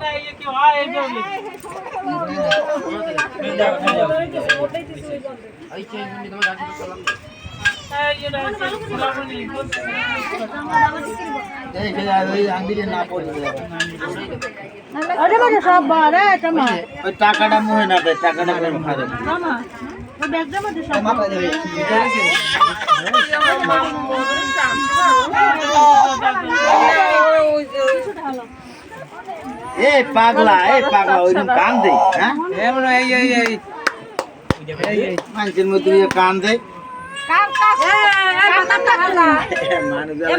হয় মানে টাকাটা মুহে না টাকাটা কেন এ পাগলা এ পাগলা ওইরকম কান দে হ্যাঁ? মানুষের মধ্যে কান দে।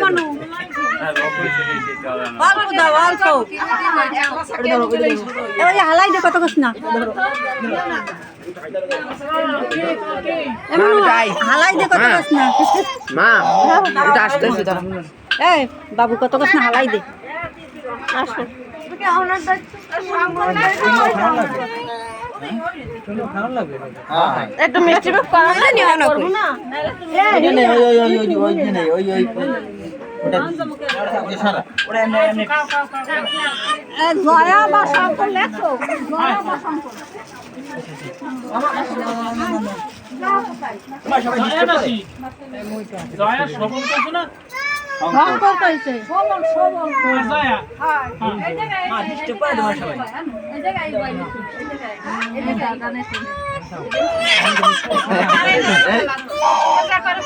মানু। হালাই দে কত কস না। এমন হালাই দে কত কস না। মা এই বাবু কত কস না হালাই দে। আসো। একটু মিষ্টি না না না জয়া বা শঙ্কর লেখো জয়া বা শঙ্কর জয়া নাকি জয়া সবল কিছু না শঙ্কর কইছে সবল সবল আর জয়া এ ও যাহারে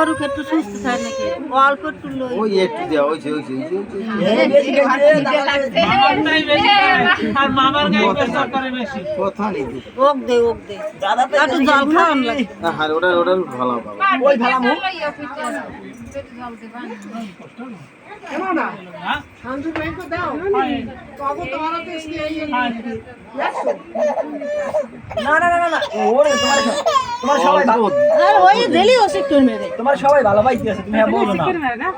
হরু একটু সুস্থ থাকে নাকি? অল্প একটু লই। ওই একটু দেওয়া ওই যে ওই যে আর মামার গায়ে প্রেসার করে বেশি। কথা নেই ওক দে ওক দে। একটু জল খাওয়ান লাগে। হ্যাঁ ওটা ওটা ভালো বাবা ওই ভালা মুখ। হ্যাঁ? না না না না, না। ওরে তোমার তোমার সবাই ভালো আর ওই দিলি ওসিক করে মেরে। তোমার সবাই ভালো পাইতে আছে তুমি হ্যাঁ বলো না।